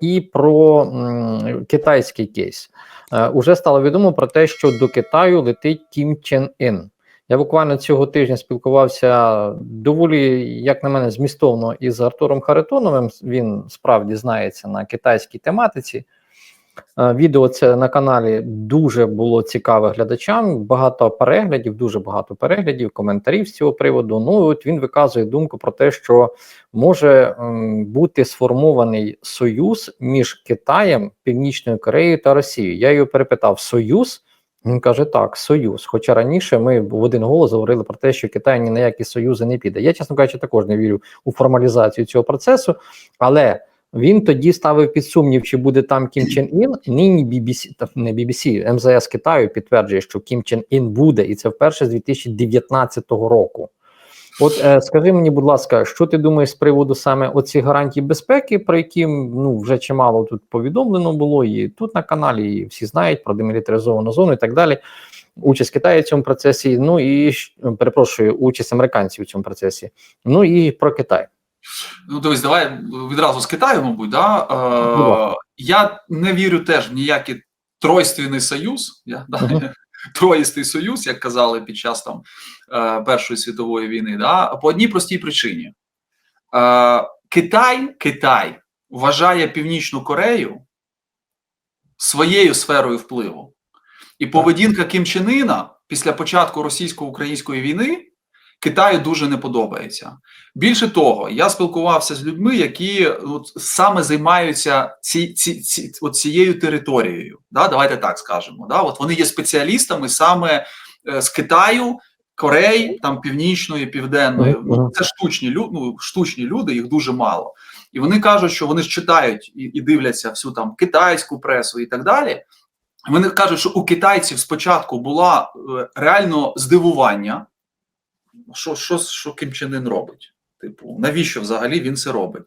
і про м, китайський кейс. Е, Уже стало відомо про те, що до Китаю летить Кім Чен Ін. Я буквально цього тижня спілкувався доволі, як на мене, змістовно із Артуром Харитоновим. Він справді знається на китайській тематиці. Е, Відео це на каналі дуже було цікаве глядачам. Багато переглядів, дуже багато переглядів, коментарів з цього приводу. Ну от він виказує думку про те, що може бути сформований союз між Китаєм, Північною Кореєю та Росією. Я його перепитав: Союз? Він каже: так, союз. Хоча раніше ми в один голос говорили про те, що Китай ні на які союзи не піде. Я, чесно кажучи, також не вірю у формалізацію цього процесу, але. Він тоді ставив під сумнів, чи буде там Кім Чен Ін. Нині BBC, та не BBC, МЗС Китаю підтверджує, що Кім Чен Ін буде, і це вперше з 2019 року. От е, скажи мені, будь ласка, що ти думаєш з приводу саме оцих гарантій безпеки, про які ну вже чимало тут повідомлено було, і тут на каналі і всі знають про демілітаризовану зону і так далі. Участь Китаю в цьому процесі. Ну і перепрошую, участь американців у цьому процесі. Ну і про Китай. Ну, дивись, давай відразу з Китаю, мабуть, да? Е, я не вірю теж в ніякий тройственний союз, я, да? Мгм. троїстий союз, як казали під час там е, Першої світової війни, да? по одній простій причині. Е, Китай, Китай вважає Північну Корею своєю сферою впливу. І поведінка Кім Чен Іна після початку російсько-української війни Китаю дуже не подобається. Більше того, я спілкувався з людьми, які от, саме займаються ці, ці, ці, от цією територією. Да? Давайте так скажемо. Да? От вони є спеціалістами саме е, з Китаю, Кореї, там Північної, Південної. Це штучні люди, ну, штучні люди, їх дуже мало. І вони кажуть, що вони ж читають і, і дивляться всю там китайську пресу і так далі. Вони кажуть, що у китайців спочатку була е, реально здивування, що, що, що Ким Чен Ін робить. Типу, навіщо взагалі він це робить?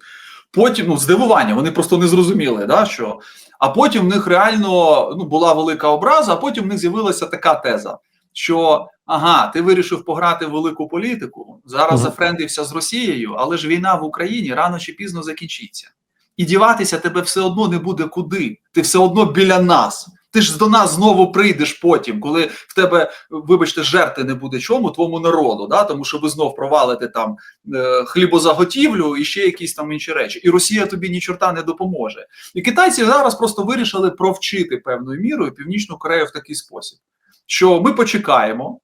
Потім ну, здивування, вони просто не зрозуміли, да, що. А потім в них реально ну, була велика образа, а потім в них з'явилася така теза, що ага, ти вирішив пограти в велику політику, зараз Мгм. зафрендився з Росією, але ж війна в Україні рано чи пізно закінчиться. І діватися тебе все одно не буде куди. Ти все одно біля нас. Ти ж до нас знову прийдеш потім, коли в тебе, вибачте, жерти не буде чому твому народу, да? тому що ви знов провалите там е, хлібозаготівлю і ще якісь там інші речі. І Росія тобі ні чорта не допоможе. І китайці зараз просто вирішили провчити певною мірою Північну Корею в такий спосіб, що ми почекаємо.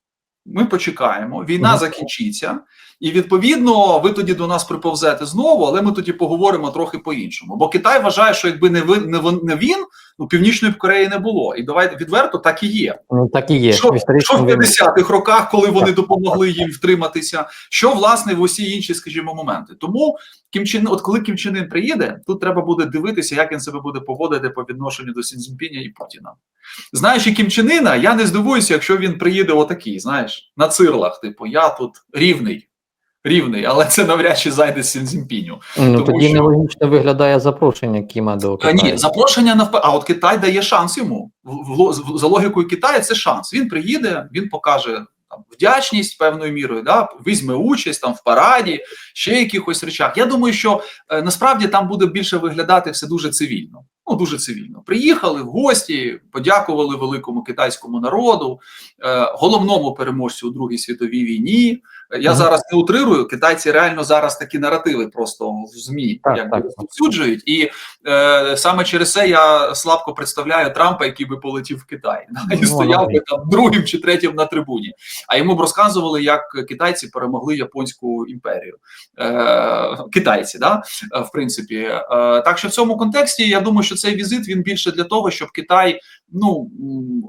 Ми почекаємо, війна закінчиться, і відповідно ви тоді до нас приповзете знову, але ми тоді поговоримо трохи по-іншому. Бо Китай вважає, що якби не ви не він, ну північної Кореї не було. І давайте відверто так і є. Ну так і є. Що, що в він- 50-х роках, коли вони допомогли їм втриматися, що власне в усі інші, скажімо, моменти. Тому Кім Чен, от коли Кім Чен приїде, тут треба буде дивитися, як він себе буде поводити по відношенню до Сінзінпіня і Путіна. Знаючи Кім Чен я не здивуюся, якщо він приїде отакий, знаєш, на цирлах, типу, я тут рівний. Рівний, але це навряд чи зайде з Сінзінпіню. Ну тому тоді що- нелогічно виглядає запрошення Кіма до Китаю. Ні, запрошення навпаки. А от Китай дає шанс йому. За логікою Китаю це шанс. Він приїде, він покаже там вдячність певною мірою, да, візьме участь там в параді, ще якихось речах. Я думаю, що е, насправді там буде більше виглядати все дуже цивільно. Ну дуже цивільно. Приїхали в гості, подякували великому китайському народу, е, головному переможцю у Другій світовій війні. Е, Я Мгм. зараз не утрирую. Китайці реально зараз такі наративи просто в змі Так, якби розповсюджують. І е, саме через це я слабко представляю Трампа, який би полетів в Китай да, і Ну, стояв би там другим чи третім на трибуні. А йому б розказували, як китайці перемогли японську імперію. Е, китайці, да, в принципі. Е, так що в цьому контексті я думаю, що цей візит він більше для того, щоб Китай ну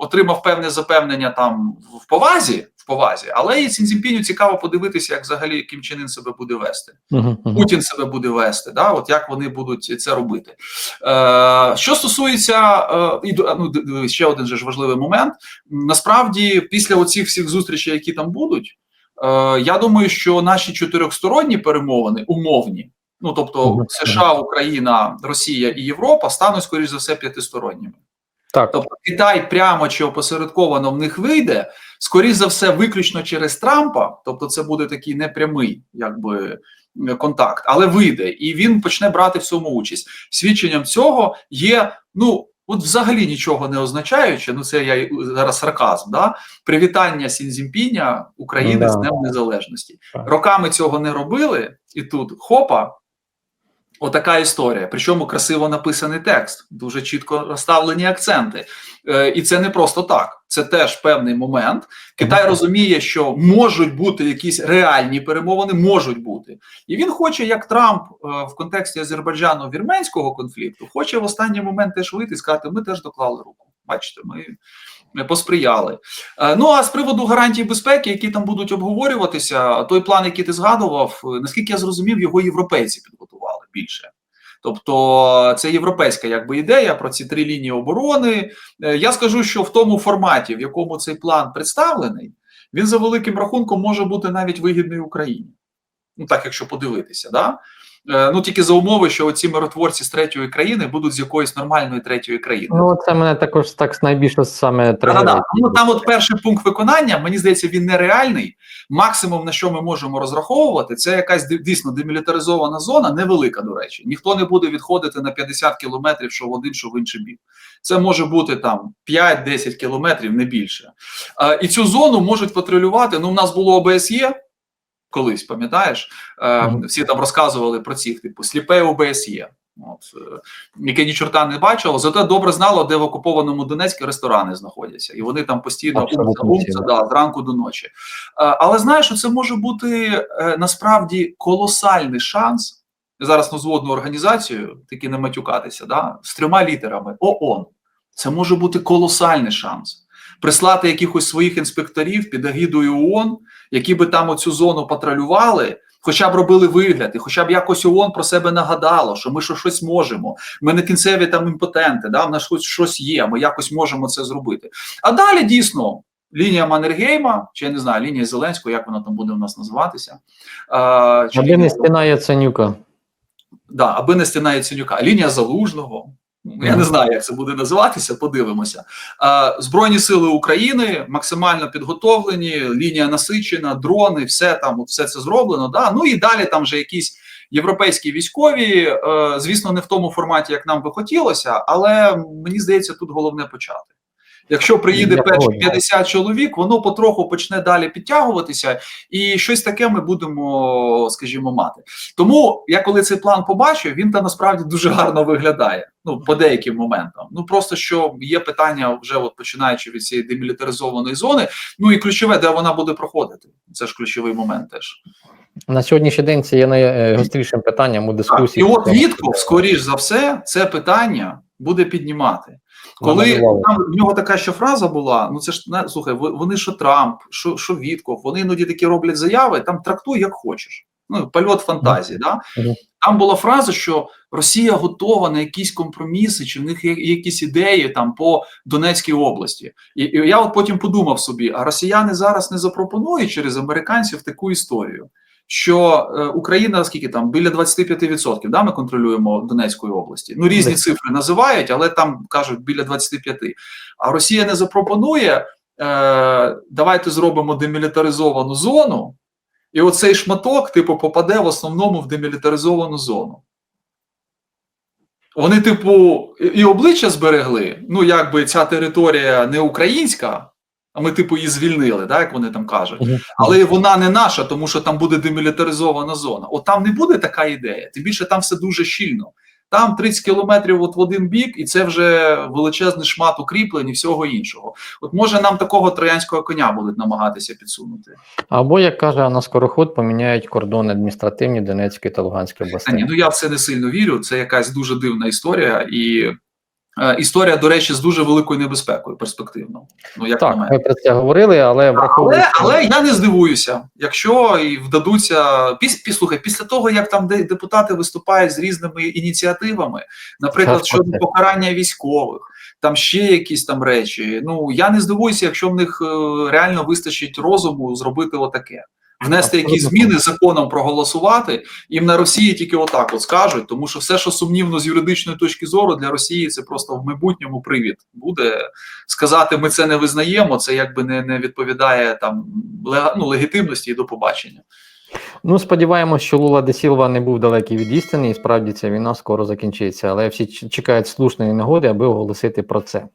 отримав певне запевнення там в повазі. В повазі, але і Цінзінпіню цікаво подивитися, як взагалі Кім Чен Ін себе буде вести. Мгм, мгм. Путін себе буде вести, да, от як вони будуть це робити. Е, що стосується е, і до- ну, ще один же ж важливий момент. Насправді, після оцих всіх зустрічей, які там будуть, е, я думаю, що наші чотирьохсторонні перемовини умовні, ну тобто США, Україна, Росія і Європа, стануть скоріш за все п'ятисторонніми. Так, Тобто Китай прямо чи опосередковано в них вийде, скоріш за все, виключно через Трампа. Тобто, це буде такий непрямий, якби контакт, але вийде, і він почне брати в цьому участь. Свідченням цього є ну. От взагалі нічого не означаючи, ну це я зараз сарказм, да? привітання Сінзімпіня України Да. з Днем Незалежності. Роками цього не робили, і тут хопа, отака історія. Причому красиво написаний текст, дуже чітко розставлені акценти. Е, і це не просто так. Це теж певний момент. Китай розуміє, що можуть бути якісь реальні перемовини, можуть бути. І він хоче, як Трамп е, в контексті азербайджано-вірменського конфлікту, хоче в останній момент теж вийти і сказати: ми теж доклали руку. Бачите, ми. ми Посприяли. Е, Ну а з приводу гарантій безпеки, які там будуть обговорюватися, той план, який ти згадував, е, наскільки я зрозумів, його європейці підготували більше. Тобто це європейська якби ідея про ці три лінії оборони. Е, Я скажу, що в тому форматі, в якому цей план представлений, він за великим рахунком може бути навіть вигідний Україні. Ну так, якщо подивитися, да? Е, ну тільки за умови, що ці миротворці з третьої країни будуть з якоїсь нормальної третьої країни. Ну, це мене також так найбільше саме Да-да-да. Ну там, от перший пункт виконання, мені здається, він нереальний. Максимум, на що ми можемо розраховувати, це якась дійсно демілітаризована зона, невелика, до речі. Ніхто не буде відходити на 50 кілометрів, що в один, що в інший бік. Це може бути там 5-10 кілометрів, не більше. Е, і цю зону можуть патрулювати. Ну, у нас було ОБСЄ. Колись пам'ятаєш, е, всі там розказували про цих, типу, сліпе ОБСЄ, от, е, яке ні чорта не бачило, зате добре знало, де в окупованому Донецьку ресторани знаходяться, і вони там постійно умця, да, зранку до ночі. Е, але знаєш, що це може бути е, насправді колосальний шанс. Я зараз назву одну організацію, таки не матюкатися, да, з трьома літерами ООН. Це може бути колосальний шанс. Прислати якихось своїх інспекторів під агідою ООН, які би там оцю зону патрулювали, хоча б робили вигляд, і хоча б якось ООН про себе нагадало, що ми що щось можемо. Ми не кінцеві там імпотенти, да, в нас хоч щось є, ми якось можемо це зробити. А далі дійсно. Лінія Маннергейма, чи я не знаю, лінія Зеленського, як вона там буде у нас називатися. А, чи Аби лінія- не стіна Яценюка. Да, аби не стіна Яценюка, лінія Залужного. Я не знаю, як це буде називатися. Подивимося. Збройні сили України максимально підготовлені, лінія насичена, дрони, все там, от все це зроблено. Да? Ну і далі там вже якісь європейські військові. е, Звісно, не в тому форматі, як нам би хотілося, але мені здається, тут головне почати. Якщо приїде перші 50 чоловік, воно потроху почне далі підтягуватися, і щось таке ми будемо, скажімо, мати. Тому я коли цей план побачив, він там насправді дуже гарно виглядає. Ну, по деяким моментам. Ну просто що є питання, вже от починаючи від цієї демілітаризованої зони. Ну і ключове, де вона буде проходити. Це ж ключовий момент теж. На сьогоднішній день це є найгострішим питанням у дискусії. І от Вітков, скоріш за все, це питання буде піднімати. Коли там в нього така ще фраза була: ну це ж на- слухай, вони що Трамп, що, що Вітков, вони іноді такі роблять заяви, там трактуй як хочеш. Ну, польот фантазії. Да? Там була фраза, що Росія готова на якісь компроміси, чи в них є якісь ідеї там по Донецькій області. І, і я от потім подумав собі: а росіяни зараз не запропонують через американців таку історію. Що е, Україна скільки там біля 25% да, ми контролюємо Донецької області. Ну різні Десь. цифри називають, але там кажуть біля 25%. А Росія не запропонує. Е, давайте зробимо демілітаризовану зону, і оцей шматок, типу, попаде в основному в демілітаризовану зону. Вони, типу, і обличчя зберегли. Ну, якби ця територія не українська, а ми, типу, її звільнили, да, як вони там кажуть. Мгм. Але вона не наша, тому що там буде демілітаризована зона. От там не буде така ідея. Тим більше там все дуже щільно. Там 30 кілометрів от в один бік, і це вже величезний шмат укріплень і всього іншого. От може нам такого троянського коня будуть намагатися підсунути. Або, як каже Анна Скороход, поміняють кордони адміністративні Донецької та Луганської Та ні, ну я в це не сильно вірю. Це якась дуже дивна історія, і історія, до речі, з дуже великою небезпекою перспективно. Ну як на мене. ми про це говорили, але враховуючи... Але, але я не здивуюся, якщо і вдадуться піс, піс, слухай, після того, як там де- депутати виступають з різними ініціативами, наприклад, Так, щодо так. покарання військових, там ще якісь там речі. Ну я не здивуюся, якщо в них е, реально вистачить розуму зробити отаке. Внести якісь зміни законом проголосувати, їм на Росії тільки отак от скажуть, тому що все, що сумнівно з юридичної точки зору, для Росії це просто в майбутньому привід буде сказати, ми це не визнаємо, це якби не, не відповідає там ну, легітимності і до побачення. Ну, сподіваємось, що Лула де Сілва не був далекий від істини, і справді ця війна скоро закінчиться. Але всі чекають слушної нагоди, аби оголосити про це.